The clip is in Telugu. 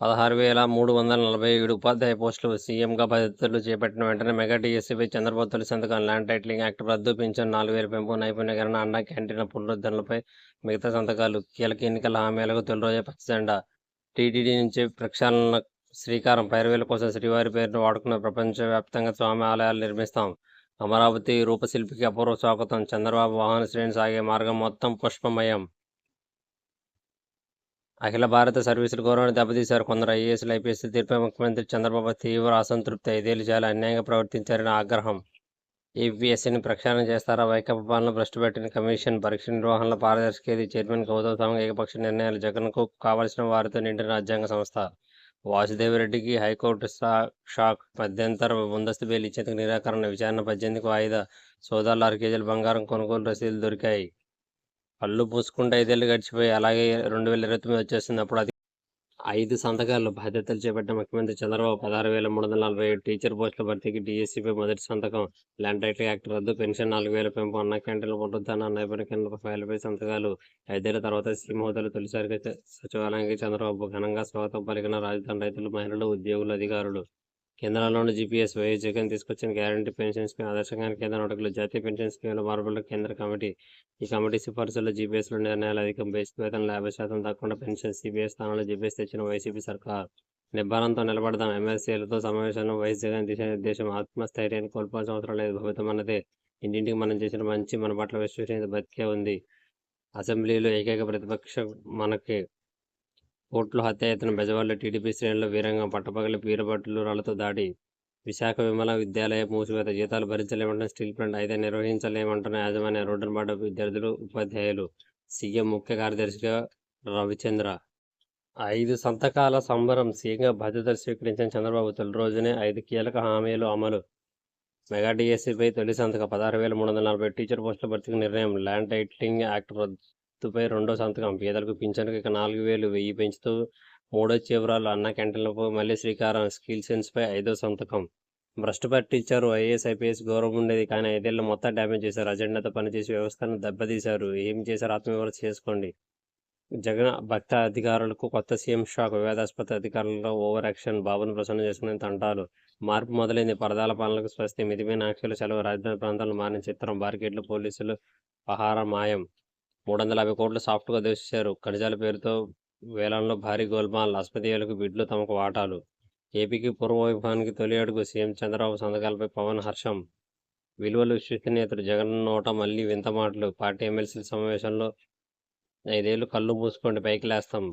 పదహారు వేల మూడు వందల నలభై ఏడు ఉపాధ్యాయ పోస్టులు సీఎంగా బాధ్యతలు చేపట్టిన వెంటనే మెగా డిఎస్సీపై చంద్రబాబు తొలి సంతకం ల్యాండ్ టైటిలింగ్ యాక్ట్ రద్దు పింఛన్ నాలుగు వేల పెంపు నైపుణ్యకరణ అన్న క్యాంటీన్ల పునరుద్ధరణలపై మిగతా సంతకాలు కీలక ఎన్నికల హామీలకు తొలి రోజే పచ్చజెండా టీటీడీ నుంచి ప్రక్షాళన శ్రీకారం పైరవేల కోసం శ్రీవారి పేరును వాడుకున్న ప్రపంచవ్యాప్తంగా స్వామి ఆలయాలు నిర్మిస్తాం. అమరావతి రూపశిల్పికి అపూర్వ స్వాగతం. చంద్రబాబు వాహన శ్రేణి సాగే మార్గం మొత్తం పుష్పమయం. అఖిల భారత సర్వీసుల గౌరవాన్ని దెబ్బతీశారు. కొందరు ఐఏఎస్లు ఐపీఎస్ తీర్పై ముఖ్యమంత్రి చంద్రబాబు తీవ్ర అసంతృప్తి ఐదేళ్ళు చాలా అన్యాయంగా ప్రవర్తించారని ఆగ్రహం. ఏపీఎస్సీని ప్రక్షాళన చేస్తారా? వైకాపా పాలన భ్రష్టుపెట్టిన కమిషన్ పరీక్ష నిర్వహణలో పారదర్శకేది చైర్మన్ గౌతమ్ సాంగ్ ఏకపక్ష నిర్ణయాలు జగన్కు కావలసిన వారితో నిండిన రాజ్యాంగ సంస్థ. వాసుదేవరెడ్డికి హైకోర్టు షా- షాక్. మధ్యంతర ముందస్తు బెయిల్ ఇచ్చేందుకు నిరాకరణ విచారణ పద్దెనిమిదికి వాయిదా. సోదాలు ఆరు కేజీల బంగారం కొనుగోలు రసీదులు దొరికాయి. పళ్ళు పూసుకుంటే ఐదేళ్ళు గడిచిపోయి అలాగే రెండు వేల ఇరవై తొమ్మిది వచ్చేస్తుంది అప్పుడు అది ఐదు సంతకాలు బాధ్యతలు చేపట్టిన ముఖ్యమంత్రి చంద్రబాబు పదహారు వేల మూడు వందల నలభై ఏడు టీచర్ పోస్టుల భర్తీకి డిఎస్సిపై మొదటి సంతకం. ల్యాండ్ టైటిల్ యాక్ట్ రద్దు పెన్షన్ నాలుగు వేల పెంపు అన్న క్యాంటీన్ల పునరుద్ధరణ నైపుణ్య కేంద్ర ఫైల్పై సంతకాలు. ఐదేళ్ళ తర్వాత సీఎం హోదాలు తొలిసారిగా సచివాలయానికి చంద్రబాబు ఘనంగా స్వాగతం పలికిన రాజధాని రైతులు మహిళలు ఉద్యోగులు అధికారులు. కేంద్రంలోని జీపీఎస్ వైఎస్ జగన్ తీసుకొచ్చిన గ్యారంటీ పెన్షన్ స్కీమ్ ఆదర్శంగా కేంద్ర నోటకులు జాతీయ పెన్షన్ స్కీమ్ల మార్పులు కేంద్ర కమిటీ ఈ కమిటీ సిఫార్సుల్లో జీపీఎస్లో నిర్ణయాలు అధికం బేసిక్ వేతనం యాభై శాతం తక్కువ పెన్షన్ సిబిఎస్ స్థానంలో జీపీఎస్ తెచ్చిన వైసీపీ సర్కార్. నిబ్బారంతో నిలబడదాం. ఎమ్మెల్సీలతో సమావేశంలో వైఎస్ జగన్ దిశానిర్దేశం ఆత్మస్థైర్యాన్ని కోల్పోవాల్సిన అవసరం లేదు. భవితమన్నదే ఇంటింటికి మనం చేసిన మంచి మన పట్ల విశ్వసనీయత బతికే ఉంది. అసెంబ్లీలో ఏకైక ప్రతిపక్షం మనకి కోర్టులో హత్యాయత్నం బెజవాడలో టీడీపీ శ్రేణుల్లో వీరంగం పట్టపగలి వీరభటులు రాళ్ళతో దాడి. విశాఖ విమల విద్యాలయ మూసివేత జీతాలు భరించలేమంటున్న స్టీల్ ప్లాంట్ అయితే నిర్వహించలేమంటున్న యాజమాన్య రోడ్డు మాట విద్యార్థులు ఉపాధ్యాయులు. సీఎం ముఖ్య కార్యదర్శిగా రవిచంద్ర. ఐదు సంతకాల సంబరం సీఎంగా బాధ్యతలు స్వీకరించిన చంద్రబాబు తొలి రోజునే ఐదు కీలక హామీలు అమలు. మెగా డిఎస్సిపై తొలి సంతకం పదహారు వేల మూడు వందల నలభై టీచర్ పోస్టుల భర్తీకి నిర్ణయం. ల్యాండ్ టైటిలింగ్ యాక్ట్ రద్దుపై రెండో సంతకం. పేదలకు పింఛన్కు ఇక నాలుగు వేలు వెయ్యి పెంచుతూ మూడో చివరాలు అన్న క్యాంటీన్లపై మళ్ళీ శ్రీకారం. స్కిల్ సెన్స్పై ఐదో సంతకం. భ్రష్టు పట్టించారు ఐఏఎస్ ఐపీఎస్ గౌరవం ఉండేది కానీ ఐదేళ్ళు మొత్తం డ్యామేజ్ చేశారు. అజెండాతో పనిచేసి వ్యవస్థను దెబ్బతీశారు. ఏం చేశారు ఆత్మవిమర్శ చేసుకోండి. జగన్ భక్త అధికారులకు కొత్త సీఎం షాక్. వివాదాస్పద అధికారులలో ఓవర్ యాక్షన్. బాబును ప్రసన్న చేసుకునే తంటాలు. మార్పు మొదలైంది. పరదాల పాలనకు స్వస్తి. మితిమైన ఆంక్షలు సెలవు. రాజధాని ప్రాంతాలను మారిన చిత్రం. బార్కెట్లు పోలీసులు పహార మాయం. మూడు వందల యాభై కోట్లు సాఫ్ట్గా దోషించారు ఖనిజాల పేరుతో వేలంలో భారీ గోల్మాల్ ఆస్పత్రిలకు బిడ్లు తమకు వాటాలు. ఏపీకి పూర్వవైభవానికి తొలి అడుగు సీఎం చంద్రబాబు సంతకాలపై పవన్ హర్షం. విలువలు విశ్వసనీయతలు జగన్ నోట మళ్ళీ వింత మాటలు. పార్టీ ఎమ్మెల్సీల సమావేశంలో ఐదేళ్ళు కళ్ళు మూసుకోండి పైకి లేస్తాం.